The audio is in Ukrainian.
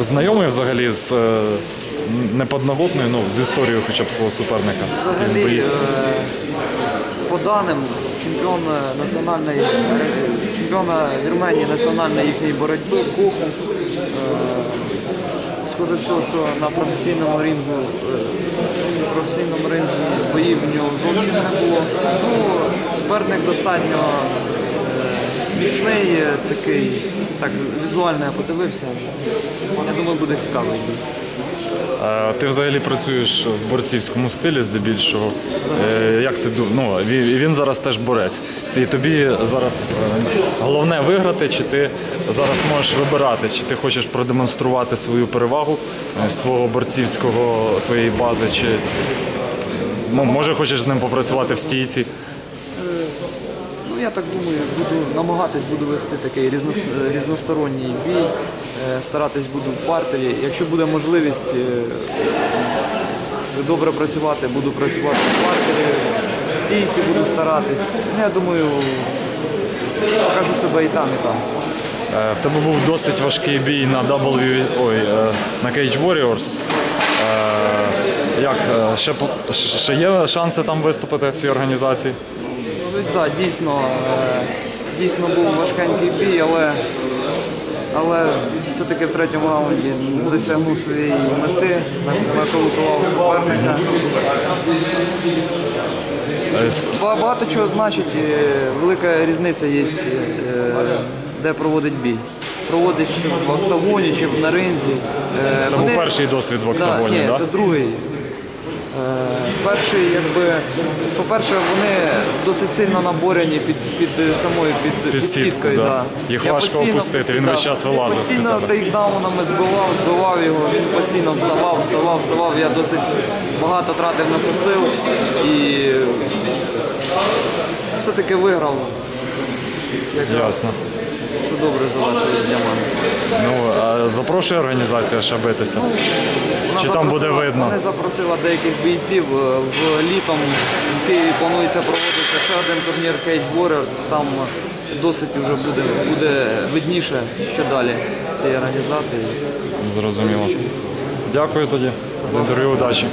знайомий взагалі з е, неподноготною, ну, з історією хоча б свого суперника. Взагалі, е, по даним, чемпіон е, національної чемпіона Вірменії національної їхньої боротьби Коху. е, Схоже що на професійному рінгу е, професійному ринзі боїв в нього зовсім не було. Ну, суперник достатньо міцний, е, такий, так візуально я подивився. Я думаю, буде цікавий. Е, Ти взагалі працюєш в борцівському стилі здебільшого. Е, Як ти? Ну, він, він зараз теж борець. І тобі зараз е, головне виграти, чи ти зараз можеш вибирати, чи ти хочеш продемонструвати свою перевагу е, свого борцівського своєї бази, чи ну, може хочеш з ним попрацювати в стійці. Ну, я так думаю, буду намагатись буду вести такий різносторонній бій, е, старатись буду в партері. Якщо буде можливість е, добре працювати, буду працювати в партері, в стійці буду старатись. Ну, я думаю, покажу себе і там, і там. Е, В тебе був досить важкий бій на W, ой, на Cage Warriors. Як ще- ще є шанси там виступити в цій організації? Так, дійсно, е, дійсно був важкенький бій, але, але все-таки в третьому раунді досягнув своєї мети, нокаутував суперника. Багато чого значить, велика різниця є, е, де проводить бій. Проводиш чи в октагоні, чи на ринзі. Е, Це був перший досвід в октагоні, ні, да? це другий. Е, Перший, якби, по-перше, вони досить сильно наборені під, під е, самою під, Під під, сіткою. да. Да. Їх Я важко постійно- опустити, він весь час вилазив з-під Постійно тейкдаунами збивав, збивав його, він постійно вставав, вставав, вставав. Я досить багато тратив на це сил і все-таки виграв. Якраз Ясно. Все добре завершилось для мене. Ну, а запрошує організація ще битися? Вона Чи там буде запросила- видно? Вони запросила деяких бійців. Е, В літом в Києві планується проводитися ще один турнір Cage Warriors. Там досить вже буде, буде видніше, що далі з цієї організації. Зрозуміло. Дякую тоді. За інтерв'ю удачі.